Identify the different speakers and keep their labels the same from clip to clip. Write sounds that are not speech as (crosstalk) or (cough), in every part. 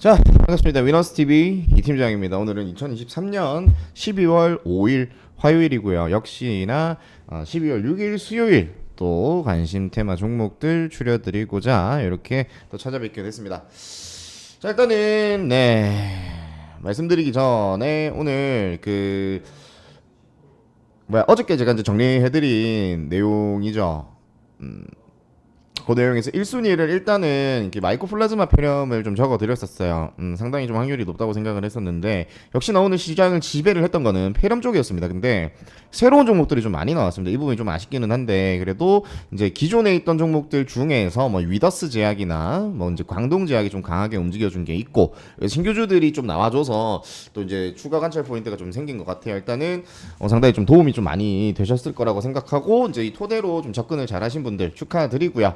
Speaker 1: 자, 반갑습니다. 위너스 TV 이 팀장입니다. 오늘은 2023년 12월 5일 화요일이고요. 역시나 어, 12월 6일 수요일 또 관심 테마 종목들 추려드리고자 이렇게 또 찾아뵙게 됐습니다. 자, 일단은 네 말씀드리기 전에 오늘 그 뭐야 어저께 제가 이제 정리해드린 내용이죠. 음, 그 내용에서 1순위를 일단은 이렇게 마이코플라즈마 폐렴을 좀 적어드렸었어요. 음, 상당히 좀 확률이 높다고 생각을 했었는데 역시나 오늘 시장을 지배를 했던 거는 폐렴 쪽이었습니다. 근데 새로운 종목들이 좀 많이 나왔습니다. 이 부분이 좀 아쉽기는 한데 그래도 이제 기존에 있던 종목들 중에서 뭐 위더스 제약이나 뭐 이제 광동 제약이 좀 강하게 움직여준 게 있고 신규주들이 좀 나와줘서 또 이제 추가 관찰 포인트가 좀 생긴 것 같아요. 일단은 어, 상당히 좀 도움이 좀 많이 되셨을 거라고 생각하고 이제 이 토대로 좀 접근을 잘하신 분들 축하드리고요.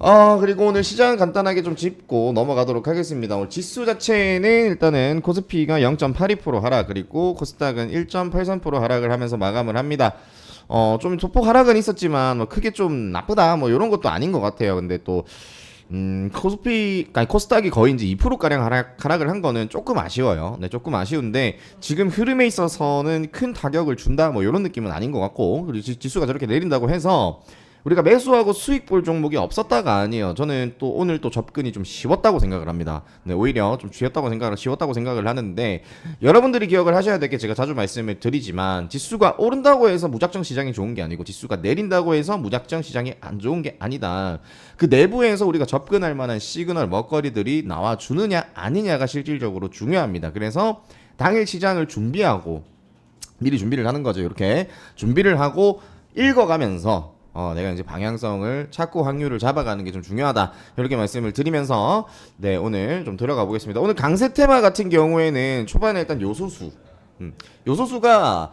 Speaker 1: 아 그리고 오늘 시장 간단하게 좀 짚고 넘어가도록 하겠습니다. 오늘 지수 자체는 일단은 코스피가 0.82% 하락 그리고 코스닥은 1.83% 하락을 하면서 마감을 합니다. 어좀 소폭 하락은 있었지만 뭐 크게 좀 나쁘다 뭐 이런 것도 아닌 것 같아요. 근데 또 음, 코스피, 아니, 코스닥이 거의 이제 2%가량 하락, 하락을 한 거는 조금 아쉬워요. 네, 조금 아쉬운데, 지금 흐름에 있어서는 큰 타격을 준다, 뭐, 이런 느낌은 아닌 것 같고, 그리고 지- 지수가 저렇게 내린다고 해서, 우리가 매수하고 수익 볼 종목이 없었다가 아니에요. 저는 또 오늘 또 접근이 좀 쉬웠다고 생각을 합니다. 네, 오히려 좀 쉬웠다고 생각을 쉬웠다고 생각을 하는데 여러분들이 기억을 하셔야 될 게 제가 자주 말씀을 드리지만 지수가 오른다고 해서 무작정 시장이 좋은 게 아니고 지수가 내린다고 해서 무작정 시장이 안 좋은 게 아니다. 그 내부에서 우리가 접근할 만한 시그널 먹거리들이 나와 주느냐 아니냐가 실질적으로 중요합니다. 그래서 당일 시장을 준비하고 미리 준비를 하는 거죠. 이렇게 준비를 하고 읽어가면서 어, 내가 이제 방향성을 찾고 확률을 잡아가는 게 좀 중요하다. 이렇게 말씀을 드리면서 네 오늘 좀 들어가 보겠습니다. 오늘 강세 테마 같은 경우에는 초반에 일단 요소수, 음, 요소수가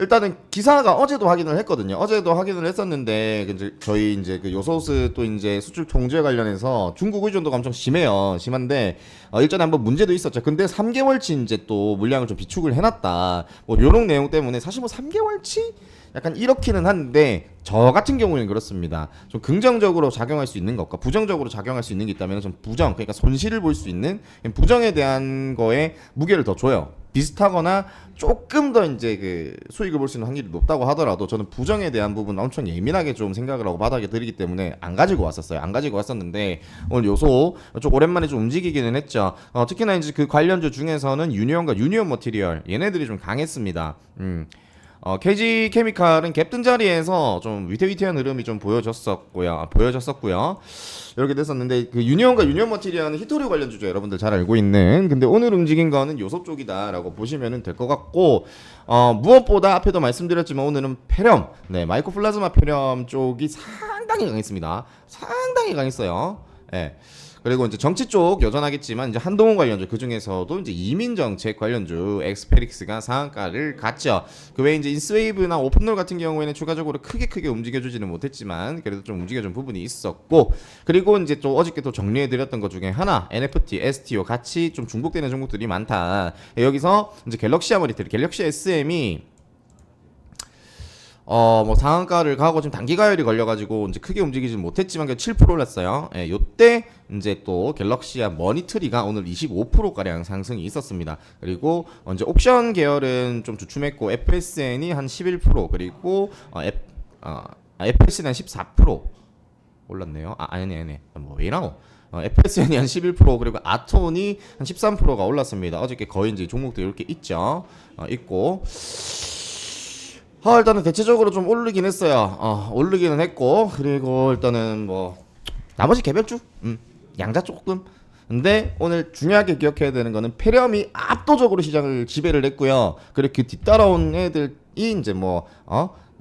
Speaker 1: 일단은 기사가 어제도 확인을 했거든요. 어제도 확인을 했었는데 이제 저희 이제 그 요소수 또 이제 수출 통제 관련해서 중국 의존도가 엄청 심해요. 심한데 어, 일전에 한번 문제도 있었죠. 근데 3개월치 이제 또 물량을 좀 비축을 해놨다. 뭐 요런 내용 때문에 사실 뭐 3개월치 약간 이렇기는 한데 저 같은 경우는 그렇습니다. 좀 긍정적으로 작용할 수 있는 것과 부정적으로 작용할 수 있는 게 있다면 좀 부정, 그러니까 손실을 볼 수 있는 부정에 대한 거에 무게를 더 줘요. 비슷하거나 조금 더 이제 그 수익을 볼 수 있는 확률이 높다고 하더라도 저는 부정에 대한 부분 엄청 예민하게 좀 생각을 하고 바닥에 들이기 때문에 안 가지고 왔었어요. 안 가지고 왔었는데 오늘 요소 좀 오랜만에 좀 움직이기는 했죠. 어, 특히나 이제 그 관련주 중에서는 유니온과 유니온 머티리얼 얘네들이 좀 강했습니다. 음. 어, KG 케미칼은 갭뜬 자리에서 좀 위태위태한 흐름이 좀 보여졌었고요. 아, 보여졌었고요. 이렇게 됐었는데 그 유니온과 유니온 머티리얼은 히토류 관련 주죠. 여러분들 잘 알고 있는. 근데 오늘 움직인 거는 요소 쪽이다라고 보시면 될 것 같고 어, 무엇보다 앞에도 말씀드렸지만 오늘은 폐렴, 네 마이코 플라즈마 폐렴 쪽이 상당히 강했습니다. 상당히 강했어요. 예. 그리고 이제 정치 쪽 여전하겠지만 이제 한동훈 관련주 그 중에서도 이제 이민 정책 관련주 엑스페릭스가 상한가를 갔죠. 그 외에 이제 인스웨이브나 오픈롤 같은 경우에는 추가적으로 크게 크게 움직여주지는 못했지만 그래도 좀 움직여준 부분이 있었고 그리고 이제 또 어저께 또 정리해드렸던 것 중에 하나 NFT, STO 같이 좀 중복되는 종목들이 많다. 여기서 이제 갤럭시 아머리틀, 갤럭시 SM이 어, 뭐 상한가를 가고 지금 단기 가열이 걸려가지고 이제 크게 움직이지 못했지만 그래도 7% 올랐어요. 예, 요때 이제 또 갤럭시와 머니트리가 오늘 25% 가량 상승이 있었습니다. 그리고 어, 이제 옵션 계열은 좀 주춤했고 FSN이 한 11% 그리고 어, 어, 아, FS는 한14% 올랐네요. 아 아니 아니 뭐왜 이러노? 어, FSN이 한 11% 그리고 아톤이 한 13%가 올랐습니다. 어저께 거의 이제 종목들 이렇게 있죠. 어, 있고 아, 일단은 대체적으로 좀 오르긴 했어요. 어, 오르기는 했고 그리고 일단은 뭐 나머지 개별주 음, 양자 조금 근데 오늘 중요하게 기억해야 되는 거는 폐렴이 압도적으로 시장을 지배를 했고요. 그리고 그 뒤따라온 애들이 이제 뭐어그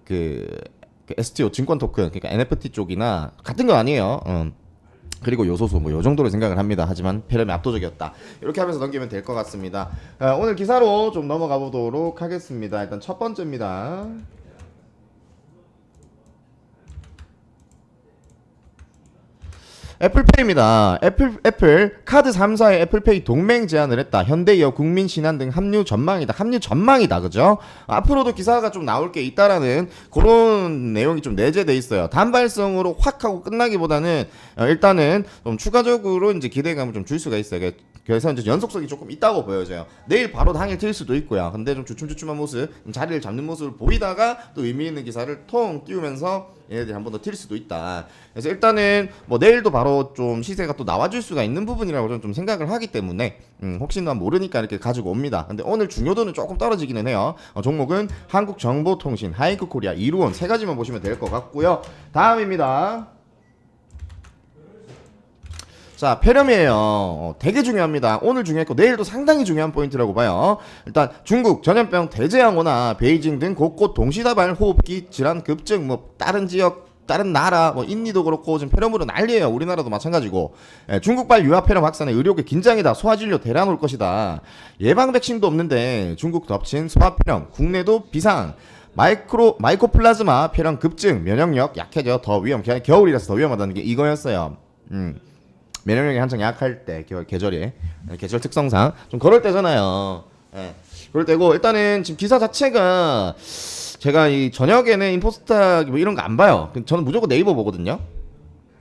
Speaker 1: 그 STO 증권 토큰 그러니까 NFT 쪽이나 같은 건 아니에요. 음. 그리고 요소수 뭐 요 정도로 생각을 합니다. 하지만 폐렴이 압도적이었다. 이렇게 하면서 넘기면 될 것 같습니다. 아, 오늘 기사로 좀 넘어가 보도록 하겠습니다. 일단 첫 번째입니다. 애플페이입니다. 애플 애플 카드 3사의 애플페이 동맹 제안을 했다. 현대이어 국민신한 등 합류 전망이다. 합류 전망이다. 그죠? 앞으로도 기사가 좀 나올 게 있다라는 그런 내용이 좀 내재돼 있어요. 단발성으로 확 하고 끝나기보다는 어, 일단은 좀 추가적으로 이제 기대감을 좀 줄 수가 있어요. 그래서 이제 연속성이 조금 있다고 보여져요. 내일 바로 당일 튈 수도 있고요. 근데 좀 주춤주춤한 모습, 좀 자리를 잡는 모습을 보이다가 또 의미 있는 기사를 통 띄우면서 얘네들이 한 번 더 튈 수도 있다. 그래서 일단은 뭐 내일도 바로 좀 시세가 또 나와줄 수가 있는 부분이라고 저는 좀 생각을 하기 때문에 음, 혹시나 모르니까 이렇게 가지고 옵니다. 근데 오늘 중요도는 조금 떨어지기는 해요. 어, 종목은 한국정보통신, 하이크코리아, 이루원 세 가지만 보시면 될 것 같고요. 다음입니다. 자, 폐렴이에요. 어, 되게 중요합니다. 오늘 중요했고 내일도 상당히 중요한 포인트라고 봐요. 일단 중국 전염병 대재앙호나 베이징 등 곳곳 동시다발 호흡기 질환 급증, 뭐 다른 지역 다른 나라, 뭐 인니도 그렇고 지금 폐렴으로 난리예요. 우리나라도 마찬가지고. 예, 중국발 유아 폐렴 확산에 의료계 긴장이다. 소화진료 대란 올 것이다. 예방 백신도 없는데 중국 덮친 소아 폐렴, 국내도 비상. 마이크로 마이코플라즈마 폐렴 급증, 면역력 약해져 더 위험. 겨- 겨울이라서 더 위험하다는 게 이거였어요. 음. 면역력이 한창 약할 때 겨- 계절이 계절 특성상 좀 그럴 때잖아요. 예. 그럴 때고 일단은 지금 기사 자체가 제가 이 저녁에는 인포스타 뭐 이런 거 안 봐요. 저는 무조건 네이버 보거든요.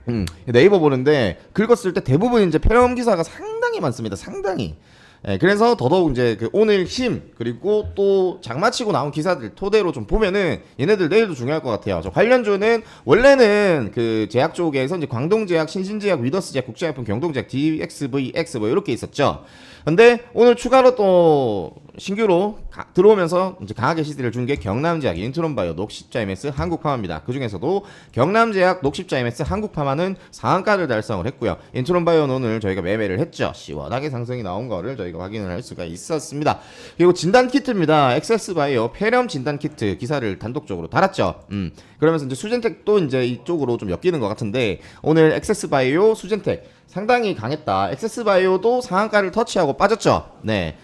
Speaker 1: 음, 네이버 보는데 긁었을 때 대부분 이제 폐렴 기사가 상당히 많습니다. 상당히. 예, 그래서 더더욱 이제 그 오늘 힘 그리고 또 장마치고 나온 기사들 토대로 좀 보면은 얘네들 내일도 중요할 것 같아요. 저 관련주는 원래는 그 제약 쪽에서 이제 광동제약, 신신제약, 위더스제약, 국제약품, 경동제약, DXVX 뭐 이렇게 있었죠. 근데 오늘 추가로 또 신규로 가- 들어오면서 이제 강하게 시세를 준 게 경남제약, 인트론바이오, 녹십자 MS, 한국파마입니다. 그 중에서도 경남제약, 녹십자 MS, 한국파마는 상한가를 달성을 했고요. 인트론바이오는 오늘 저희가 매매를 했죠. 시원하게 상승이 나온 거를 저희가 확인을 할 수가 있었습니다. 그리고 진단 키트입니다. 엑세스바이오 폐렴 진단 키트 기사를 단독적으로 달았죠. 음. 그러면서 이제 수젠텍도 이제 이쪽으로 좀 엮이는 것 같은데 오늘 엑세스바이오, 수젠텍 상당히 강했다. 엑세스바이오도 상한가를 터치하고 빠졌죠. 네.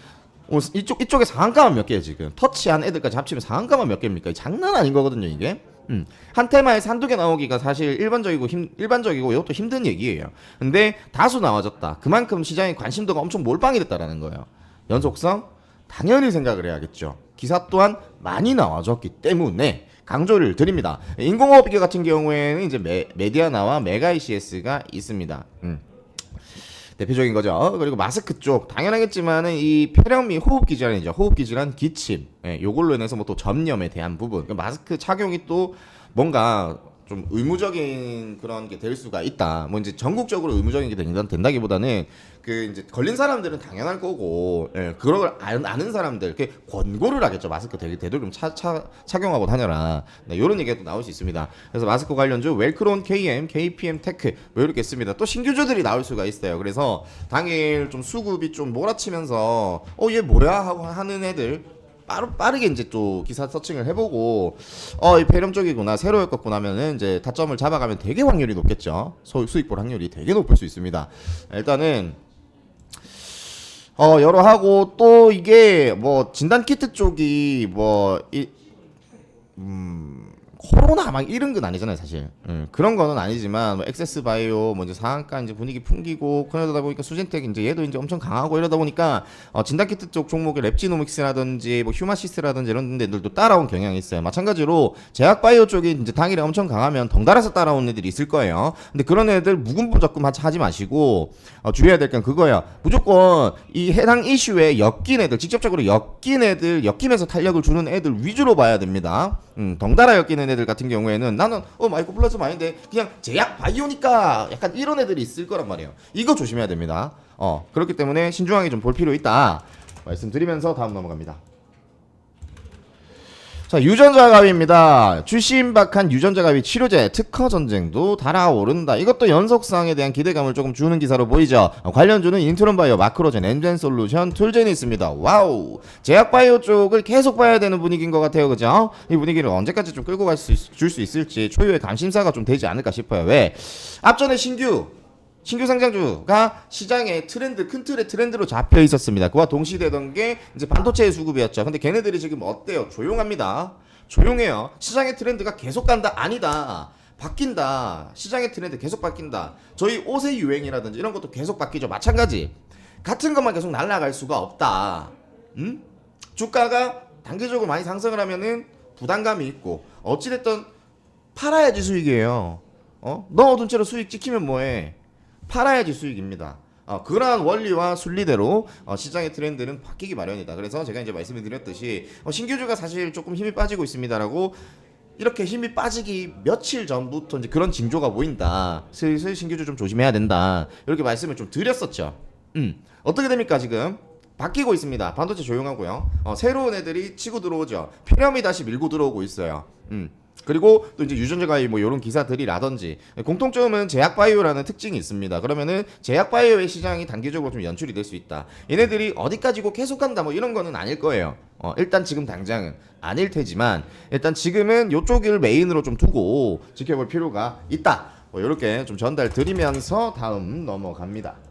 Speaker 1: 오늘 이쪽 이쪽에 상한가만 몇 개예요 지금 터치한 애들까지 합치면 상한가만 몇 개입니까? 장난 아닌 거거든요 이게. 음. 한 테마에서 한두 개 나오기가 사실 일반적이고 힘, 일반적이고 이것도 힘든 얘기예요. 근데 다수 나와졌다. 그만큼 시장의 관심도가 엄청 몰빵이 됐다라는 거예요. 연속성 당연히 생각을 해야겠죠. 기사 또한 많이 나와줬기 때문에 강조를 드립니다. 인공호흡기 같은 경우에는 이제 메, 메디아나와 메가이시스가 있습니다. 음. 대표적인 거죠. 그리고 마스크 쪽 당연하겠지만은 이 폐렴이 호흡 기 질환이죠. 호흡 기 질환 기침. 예, 요걸로 인해서 뭐 또 전염에 대한 부분. 그러니까 마스크 착용이 또 뭔가 좀 의무적인 그런 게 될 수가 있다. 뭐 이제 전국적으로 의무적인 게 된다, 된다기보다는 그 이제 걸린 사람들은 당연할 거고, 예, 그런 걸 아는, 사람들, 그 권고를 하겠죠. 마스크 되게 되도록 차, 차, 착용하고 다녀라. 네, 이런 얘기가 또 나올 수 있습니다. 그래서 마스크 관련주 웰크론 KM, KPM 테크 뭐 이렇게 있습니다. 또 신규주들이 나올 수가 있어요. 그래서 당일 좀 수급이 좀 몰아치면서 어 얘 뭐야 하고 하는 애들 빠르, 빠르게 이제 또 기사 서칭을 해보고 어이 폐렴 쪽이구나 새로 엮었구나 하면은 이제 타점을 잡아가면 되게 확률이 높겠죠 소, 수익 볼 확률이 되게 높을 수 있습니다 일단은 어 여러 하고 또 이게 뭐 진단 키트 쪽이 뭐 이 음, 코로나 막 이런 건 아니잖아요, 사실. 음, 그런 거는 아니지만 뭐 액세스 바이오 먼저 상한가 이제 분위기 풍기고 그러다 보니까 수젠텍 이제 얘도 이제 엄청 강하고 이러다 보니까 어, 진단키트 쪽 종목의 랩지노믹스라든지 뭐 휴마시스라든지 이런 데들도 따라온 경향이 있어요. 마찬가지로 제약 바이오 쪽이 이제 당일에 엄청 강하면 덩달아서 따라온 애들이 있을 거예요. 근데 그런 애들 무금부적금 하지 하지 마시고 어, 주의해야 될 건 그거야. 무조건 이 해당 이슈에 엮인 애들 직접적으로 엮인 애들 엮이면서 탄력을 주는 애들 위주로 봐야 됩니다. 음, 덩달아 엮이는 애들 같은 경우에는 나는 어 마이코 플러스 아닌데 그냥 제약 바이오니까 약간 이런 애들이 있을 거란 말이에요. 이거 조심해야 됩니다. 어 그렇기 때문에 신중하게 좀 볼 필요 있다 말씀드리면서 다음 넘어갑니다. 자 유전자 가위입니다. 주시임박한 유전자 가위 치료제 특허 전쟁도 달아오른다. 이것도 연속성에 대한 기대감을 조금 주는 기사로 보이죠. 어, 관련주는 인트론바이오, 마크로젠, 엔젠 솔루션, 툴젠이 있습니다. 와우. 제약바이오 쪽을 계속 봐야 되는 분위기인 것 같아요, 그죠? 이 분위기를 언제까지 좀 끌고 갈 수 줄수 있을지 초유의 감심사가 좀 되지 않을까 싶어요. 왜? 앞전에 신규 신규 상장주가 시장의 트렌드 큰 틀의 트렌드로 잡혀 있었습니다. 그와 동시되던 게 이제 반도체의 수급이었죠. 근데 걔네들이 지금 어때요? 조용합니다. 조용해요. 시장의 트렌드가 계속 간다 아니다. 바뀐다. 시장의 트렌드 계속 바뀐다. 저희 옷의 유행이라든지 이런 것도 계속 바뀌죠. 마찬가지. 같은 것만 계속 날아갈 수가 없다. 음? 주가가 단기적으로 많이 상승을 하면은 부담감이 있고 어찌됐든 팔아야지 수익이에요. 어? 넣어둔 채로 수익 찍히면 뭐해? 팔아야지 수익입니다. 어, 그러한 원리와 순리대로 어, 시장의 트렌드는 바뀌기 마련이다. 그래서 제가 이제 말씀을 드렸듯이 어, 신규주가 사실 조금 힘이 빠지고 있습니다라고 이렇게 힘이 빠지기 며칠 전부터 이제 그런 징조가 보인다. 슬슬 신규주 좀 조심해야 된다. 이렇게 말씀을 좀 드렸었죠. 음. 어떻게 됩니까 지금? 바뀌고 있습니다. 반도체 조용하고요. 어, 새로운 애들이 치고 들어오죠. 피라미 다시 밀고 들어오고 있어요. 음. 그리고 또 이제 유전자 가위 뭐 이런 기사들이라든지 공통점은 제약 바이오라는 특징이 있습니다. 그러면은 제약 바이오의 시장이 단기적으로 좀 연출이 될 수 있다. 얘네들이 어디까지고 계속한다 뭐 이런 거는 아닐 거예요. 어, 일단 지금 당장은 아닐 테지만 일단 지금은 요쪽을 메인으로 좀 두고 지켜볼 필요가 있다. 뭐 이렇게 좀 전달 드리면서 다음 넘어갑니다.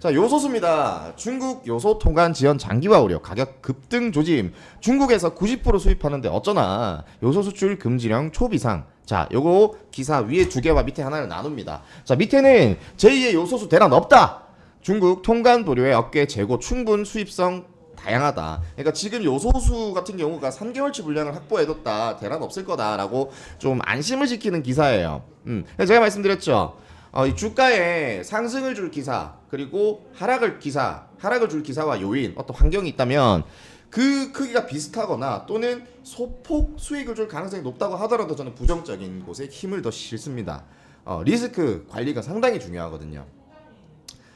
Speaker 1: 자 요소수입니다. 중국 요소 통관 지연 장기화 우려 가격 급등 조짐. 중국에서 90% 수입하는데 어쩌나 요소 수출 금지령 초비상. 자 요거 기사 위에 두 개와 밑에 하나를 나눕니다. 자 밑에는 제2의 요소수 대란 없다. 중국 통관 도료의 어깨 재고 충분 수입성 다양하다. 그러니까 지금 요소수 같은 경우가 3개월치 분량을 확보해뒀다. 대란 없을 거다라고 좀 안심을 시키는 기사예요. 음, 제가 말씀드렸죠. 어, 이 주가에 상승을 줄 기사 그리고 하락을 기사 하락을 줄 기사와 요인 어떤 환경이 있다면 그 크기가 비슷하거나 또는 소폭 수익을 줄 가능성이 높다고 하더라도 저는 부정적인 곳에 힘을 더 실습니다. 어, 리스크 관리가 상당히 중요하거든요.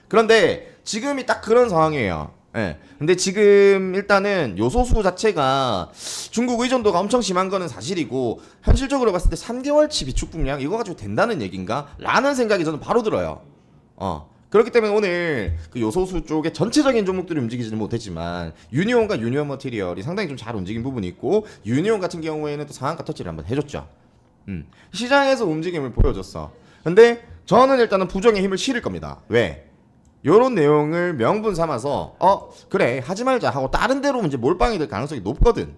Speaker 1: 그런데 지금이 딱 그런 상황이에요. 예. 근데 지금 일단은 요소수 자체가 중국 의존도가 엄청 심한 거는 사실이고 현실적으로 봤을 때 3개월치 비축 분량 이거 가지고 된다는 얘긴가? 라는 생각이 저는 바로 들어요. 어. 그렇기 때문에 오늘 그 요소수 쪽에 전체적인 종목들이 움직이지는 못했지만 유니온과 유니온 머티리얼이 상당히 좀 잘 움직인 부분이 있고 유니온 같은 경우에는 또 상한가 터치를 한번 해줬죠. 음. 시장에서 움직임을 보여줬어. 근데 저는 일단은 부정의 힘을 실을 겁니다. 왜? 요런 내용을 명분 삼아서 어 그래 하지 말자 하고 다른 데로 이제 몰빵이 될 가능성이 높거든.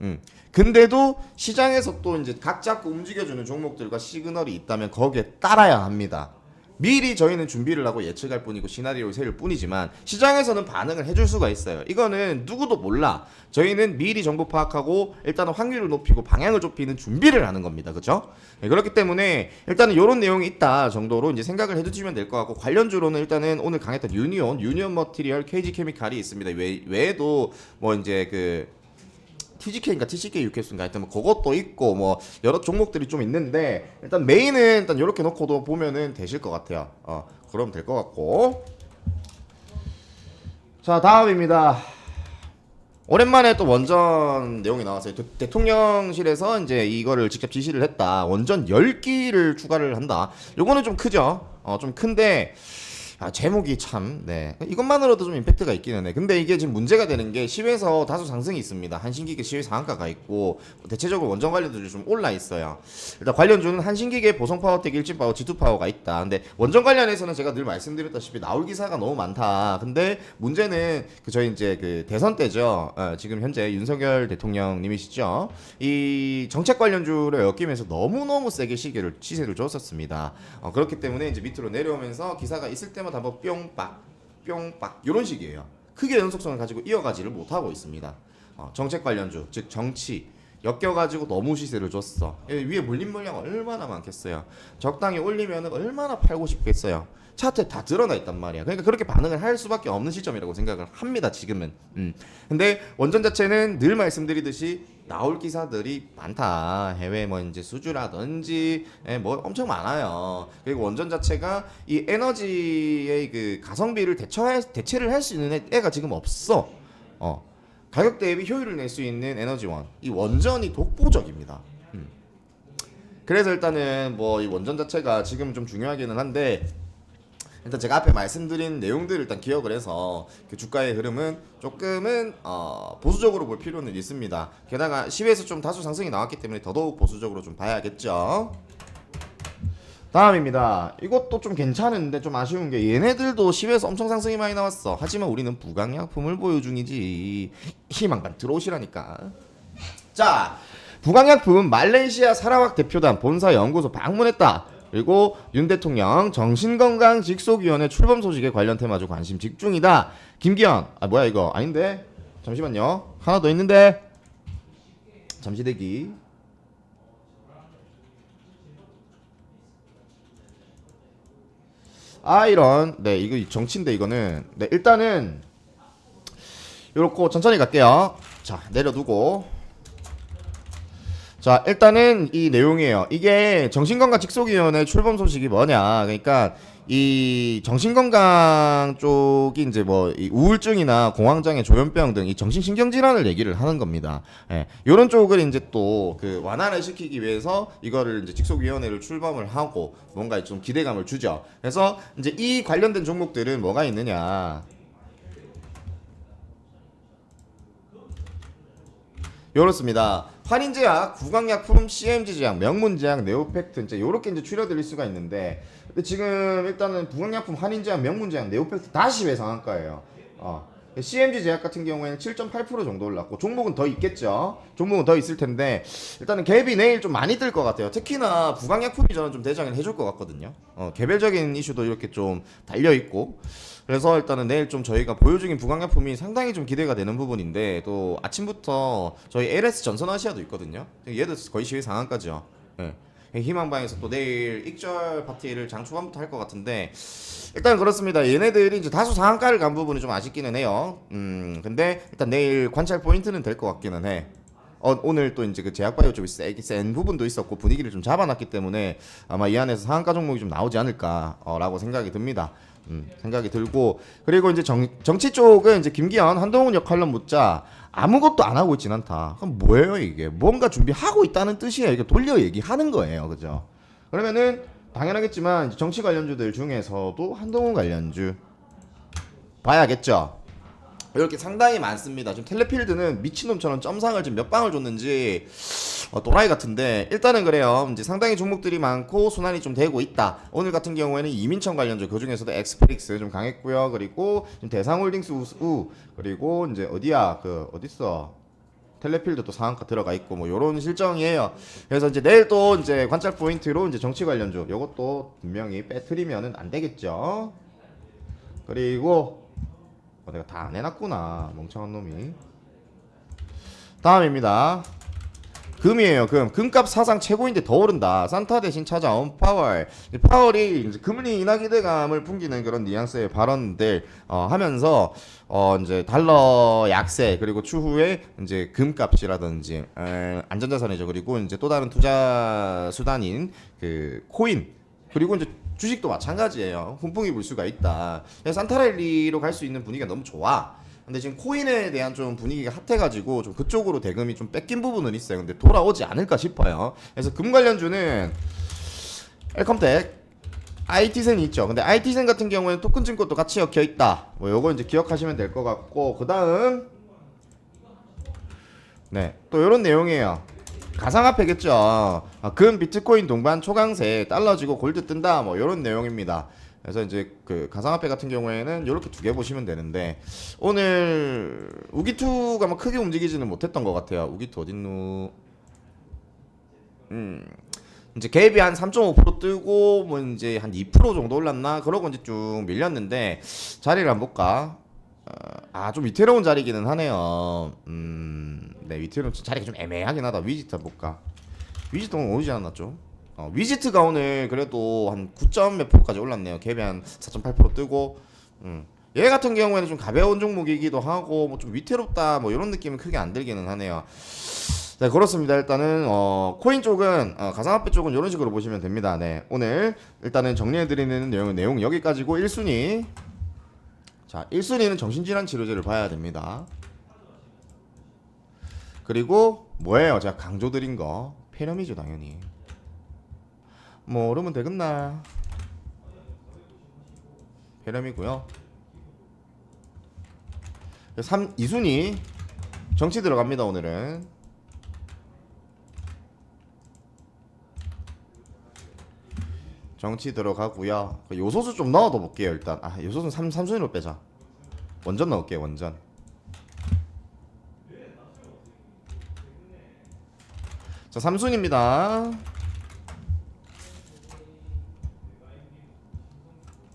Speaker 1: 음. 근데도 시장에서 또 이제 각 잡고 움직여주는 종목들과 시그널이 있다면 거기에 따라야 합니다. 미리 저희는 준비를 하고 예측할 뿐이고 시나리오를 세울 뿐이지만 시장에서는 반응을 해줄 수가 있어요. 이거는 누구도 몰라. 저희는 미리 정보 파악하고 일단은 확률을 높이고 방향을 좁히는 준비를 하는 겁니다. 그렇죠? 그렇기 때문에 일단은 이런 내용이 있다 정도로 이제 생각을 해두시면 될 것 같고 관련주로는 일단은 오늘 강했던 유니온, 유니온 머티리얼, KG 케미칼이 있습니다. 외, 외에도 뭐 이제 그 TGK인가 TCK 유캐스인가 하여튼 뭐 그것도 있고 뭐 여러 종목들이 좀 있는데 일단 메인은 일단 이렇게 놓고도 보면은 되실 것 같아요. 어 그러면 될것 같고 자 다음입니다. 오랜만에 또 원전 내용이 나왔어요. 대, 대통령실에서 이제 이거를 직접 지시를 했다. 원전 10기를 추가를 한다. 요거는 좀 크죠. 어, 좀 큰데 아, 제목이 참, 네. 이것만으로도 좀 임팩트가 있기는 해. 근데 이게 지금 문제가 되는 게 시외에서 다소 상승이 있습니다. 한신기계 시외 상한가가 있고, 대체적으로 원전 관련주들이 좀 올라 있어요. 일단 관련주는 한신기계, 보성 파워텍, 일진 파워, G2 파워가 있다. 근데 원전 관련해서는 제가 늘 말씀드렸다시피 나올 기사가 너무 많다. 근데 문제는 그 저희 이제 그 대선 때죠. 어, 지금 현재 윤석열 대통령님이시죠. 이 정책 관련주를 엮이면서 너무너무 세게 시계를, 시세를 줬었습니다. 어, 그렇기 때문에 이제 밑으로 내려오면서 기사가 있을 때마다 한번 뿅빡 뿅빡 이런 식이에요. 크게 연속성을 가지고 이어가지를 못하고 있습니다. 어, 정책 관련주 즉 정치 엮여가지고 너무 시세를 줬어. 예, 위에 몰린 물량 얼마나 많겠어요. 적당히 올리면 얼마나 팔고 싶겠어요. 차트에 다 드러나 있단 말이야. 그러니까 그렇게 반응을 할 수밖에 없는 시점이라고 생각을 합니다. 지금은. 음. 근데 원전 자체는 늘 말씀드리듯이 나올 기사들이 많다. 해외 뭐 이제 수주라든지 예, 뭐 엄청 많아요. 그리고 원전 자체가 이 에너지의 그 가성비를 대처할 대체를 할 수 있는 애- 애가 지금 없어. 어. 가격 대비 효율을 낼 수 있는 에너지원. 이 원전이 독보적입니다. 음. 그래서 일단은 뭐 이 원전 자체가 지금 좀 중요하기는 한데 일단 제가 앞에 말씀드린 내용들을 일단 기억을 해서 그 주가의 흐름은 조금은 어, 보수적으로 볼 필요는 있습니다. 게다가 시외에서 좀 다소 상승이 나왔기 때문에 더더욱 보수적으로 좀 봐야겠죠. 다음입니다. 이것도 좀 괜찮은데 좀 아쉬운 게 얘네들도 시외에서 엄청 상승이 많이 나왔어. 하지만 우리는 부강약품을 보유 중이지. 희망만 들어오시라니까. 자, 부강약품 말레이시아 사라왁 대표단 본사 연구소 방문했다. 그리고 윤 대통령 정신건강 직속위원회 출범 소식에 관련 테마주 관심 집중이다. 김기현. 아 뭐야 이거? 아닌데? 잠시만요. 하나 더 있는데? 잠시 대기. 아 이런. 네 이거 정치인데 이거는. 네 일단은 요렇고 천천히 갈게요. 자 내려두고 자 일단은 이 내용이에요. 이게 정신건강 직속위원회 출범 소식이 뭐냐. 그러니까 이 정신건강 쪽이 이제 뭐이 우울증이나 공황장애 조현병 등 이 정신신경 질환을 얘기를 하는 겁니다. 예. 요런 쪽을 이제 또 그 완화를 시키기 위해서 이거를 이제 직속위원회를 출범을 하고 뭔가 좀 기대감을 주죠. 그래서 이제 이 관련된 종목들은 뭐가 있느냐 요렇습니다. 환인제약, 구강약품, CMG 제약, 명문제약, 네오팩트 이제 요렇게 이제 추려드릴 수가 있는데 근데 지금 일단은 구강약품, 환인제약, 명문제약, 네오팩트 다 10회 상한가예요. 어. CMG 제약 같은 경우에는 7.8% 정도 올랐고 종목은 더 있겠죠. 종목은 더 있을 텐데 일단은 갭이 내일 좀 많이 뜰 것 같아요. 특히나 부강약품이 저는 좀 대장을 해줄 것 같거든요. 어, 개별적인 이슈도 이렇게 좀 달려 있고 그래서 일단은 내일 좀 저희가 보유 중인 부강약품이 상당히 좀 기대가 되는 부분인데 또 아침부터 저희 LS 전선아시아도 있거든요. 얘도 거의 시위 상한까지요. 예. 희망방에서 또 내일 익절 파티를 장 초반부터 할 것 같은데 일단 그렇습니다. 얘네들이 이제 다소 상한가를 간 부분이 좀 아쉽기는 해요. 음, 근데 일단 내일 관찰 포인트는 될 것 같기는 해. 어, 오늘 또 이제 그 제약바이오 쪽이 세게 센 부분도 있었고 분위기를 좀 잡아놨기 때문에 아마 이 안에서 상한가 종목이 좀 나오지 않을까라고 생각이 듭니다. 음, 생각이 들고 그리고 이제 정, 정치 쪽은 이제 김기현 한동훈 역할로 묻자 아무것도 안 하고 있진 않다. 그럼 뭐예요 이게? 뭔가 준비하고 있다는 뜻이에요. 이게 돌려 얘기하는 거예요, 그죠? 그러면은 당연하겠지만 정치 관련주들 중에서도 한동훈 관련주 봐야겠죠. 이렇게 상당히 많습니다. 지금 텔레필드는 미친놈처럼 점상을 지금 몇 방을 줬는지 어, 또라이 같은데 일단은 그래요. 이제 상당히 종목들이 많고 순환이 좀 되고 있다. 오늘 같은 경우에는 이민청 관련주 그 중에서도 엑스프릭스 좀 강했고요. 그리고 대상홀딩스 우수 그리고 이제 어디야 그 어딨어 텔레필드 또 상한가 들어가 있고 뭐 요런 실정이에요. 그래서 이제 내일 또 이제 관찰 포인트로 이제 정치 관련주 요것도 분명히 빼트리면은 안 되겠죠. 그리고 어, 내가 다 안 해놨구나 멍청한 놈이. 다음입니다. 금이에요 금. 금값 사상 최고인데 더 오른다. 산타 대신 찾아온 파월. 이 파월이 이제 금리 인하 기대감을 풍기는 그런 뉘앙스의 발언들 어, 하면서 어 이제 달러 약세 그리고 추후에 이제 금값이라든지 에, 안전자산이죠. 그리고 이제 또 다른 투자 수단인 그 코인 그리고 이제 주식도 마찬가지예요. 훈풍이 불 수가 있다. 산타랠리로 갈 수 있는 분위기가 너무 좋아. 근데 지금 코인에 대한 좀 분위기가 핫해가지고 좀 그쪽으로 대금이 좀 뺏긴 부분은 있어요. 근데 돌아오지 않을까 싶어요. 그래서 금 관련주는 엘컴텍, IT센이 있죠. 근데 IT센 같은 경우에는 토큰 증권도 같이 엮여 있다. 뭐 요거 이제 기억하시면 될 것 같고 그 다음 네 또 이런 내용이에요. 가상화폐겠죠. 아, 금, 비트코인 동반 초강세, 달러지고 골드 뜬다. 뭐 이런 내용입니다. 그래서 이제 그 가상화폐 같은 경우에는 이렇게 두 개 보시면 되는데 오늘 우기투가 뭐 크게 움직이지는 못했던 것 같아요. 우기투 어딨노? 음. 이제 갭이 한 3.5% 뜨고 뭐 이제 한 2% 정도 올랐나 그러고 이제 쭉 밀렸는데 자리를 한번 볼까? 아 좀 위태로운 자리기는 하네요. 음, 네 위태로운 자리가 좀 애매하긴 하다. 위지트 볼까? 위지트 오늘 오르지 않았죠? 어, 위지트가 오늘 그래도 한 9점 몇 프로까지 올랐네요. 갭이 한 4.8% 뜨고, 음. 얘 같은 경우에는 좀 가벼운 종목이기도 하고 뭐 좀 위태롭다 뭐 이런 느낌은 크게 안 들기는 하네요. 네 그렇습니다. 일단은 어, 코인 쪽은 어, 가상화폐 쪽은 이런 식으로 보시면 됩니다. 네 오늘 일단은 정리해드리는 내용 내용 여기까지고 1순위 자, 1순위는 정신질환 치료제를 봐야 됩니다. 그리고 뭐예요? 제가 강조드린 거 폐렴이죠, 당연히. 뭐 오르면 되겠나? 폐렴이고요. 3 2순위 정치 들어갑니다, 오늘은. 정치 들어가고요. 그 요소수 좀 넣어도 볼게요 일단. 아 요소수 3 3순위로 빼자. 원전 넣을게요 원전. 자 삼순입니다.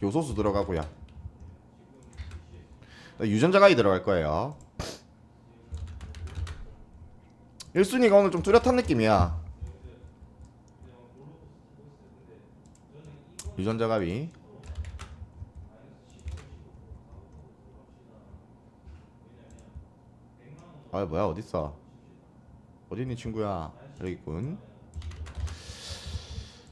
Speaker 1: 요소수 들어가고요. 유전자 가이 들어갈 거예요. 1순위가 오늘 좀 뚜렷한 느낌이야. 유전자가 위. 아 뭐야 어딨어? 어디 있니 친구야? 여기 있군.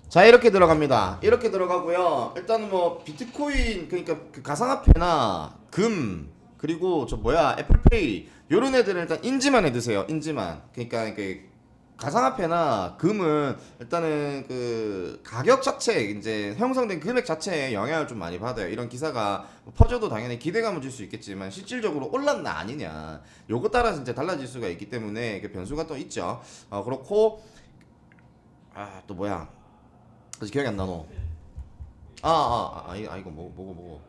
Speaker 1: 자 이렇게 들어갑니다. 이렇게 들어가고요. 일단은 뭐 비트코인 그러니까 그 가상화폐나 금 그리고 저 뭐야 애플페이 요런 애들은 일단 인지만 해두세요. 인지만. 그러니까 그 가상화폐나 금은 일단은 그 가격 자체 이제 형성된 금액 자체에 영향을 좀 많이 받아요. 이런 기사가 퍼져도 당연히 기대감을 줄 수 있겠지만 실질적으로 올랐나 아니냐 요거 따라서 이제 달라질 수가 있기 때문에 그 변수가 또 있죠. 어 그렇고 아 또 뭐야 아직 기억이 안 나노. 아, 아, 아, 아, 이- 아 이거 뭐, 뭐고, 뭐고.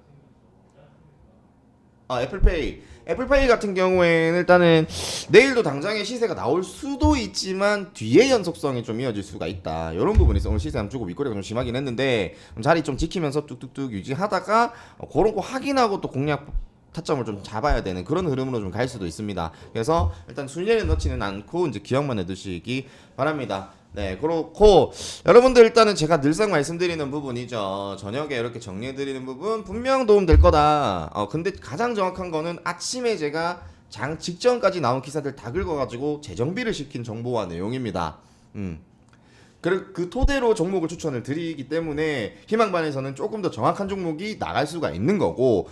Speaker 1: 아, 애플페이. 애플페이 같은 경우에는 일단은 내일도 당장에 시세가 나올 수도 있지만 뒤에 연속성이 좀 이어질 수가 있다. 이런 있어. 오늘 시세 안 주고 윗거리가 좀 심하긴 했는데 좀 자리 좀 지키면서 뚝뚝뚝 유지하다가 어, 그런 거 확인하고 또 공략 타점을 좀 잡아야 되는 그런 흐름으로 좀 갈 수도 있습니다. 그래서 일단 순위를 넣지는 않고 이제 기억만 해두시기 바랍니다. 네, 그렇고 여러분들 일단은 제가 늘상 말씀드리는 부분이죠. 저녁에 이렇게 정리해드리는 부분 분명 도움 될 거다. 어, 근데 가장 정확한 거는 아침에 제가 장 직전까지 나온 기사들 다 긁어가지고 재정비를 시킨 정보와 내용입니다. 음. 그, 그 토대로 종목을 추천을 드리기 때문에 희망반에서는 조금 더 정확한 종목이 나갈 수가 있는 거고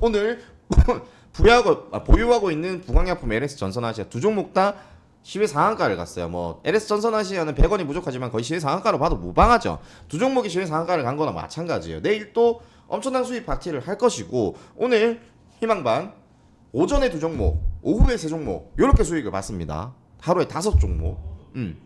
Speaker 1: 오늘 (coughs) 부여하고 아, 보유하고 있는 부강약품 LS 전선아시아 두 종목 다 시외 상한가를 갔어요. 뭐 LS 전선아시아는 100원이 부족하지만 거의 시외 상한가로 봐도 무방하죠. 두 종목이 시외 상한가를 간 거나 마찬가지예요. 내일 또 엄청난 수익 파티를 할 것이고 오늘 희망반 오전에 두 종목, 오후에 세 종목 이렇게 수익을 받습니다. 하루에 다섯 종목. 음.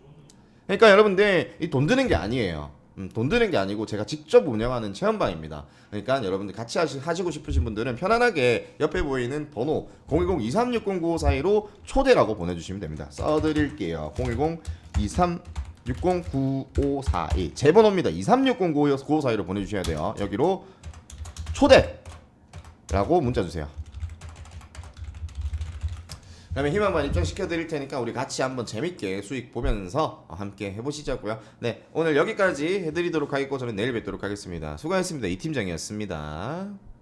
Speaker 1: 그러니까 여러분들 이 돈 드는 게 아니에요. 음, 돈 드는 게 아니고 제가 직접 운영하는 체험방입니다. 그러니까 여러분들 같이 하시, 하시고 싶으신 분들은 편안하게 옆에 보이는 번호 010-2360-9542로 초대라고 보내주시면 됩니다. 써드릴게요. 010-2360-9542 제 번호입니다. 2360-9542로 보내주셔야 돼요. 여기로 초대 라고 문자 주세요. 그다음에 희망만 입장시켜 드릴 테니까 우리 같이 한번 재밌게 수익 보면서 함께 해보시자고요. 네 오늘 여기까지 해드리도록 하겠고 저는 내일 뵙도록 하겠습니다. 수고하셨습니다. 이 팀장이었습니다.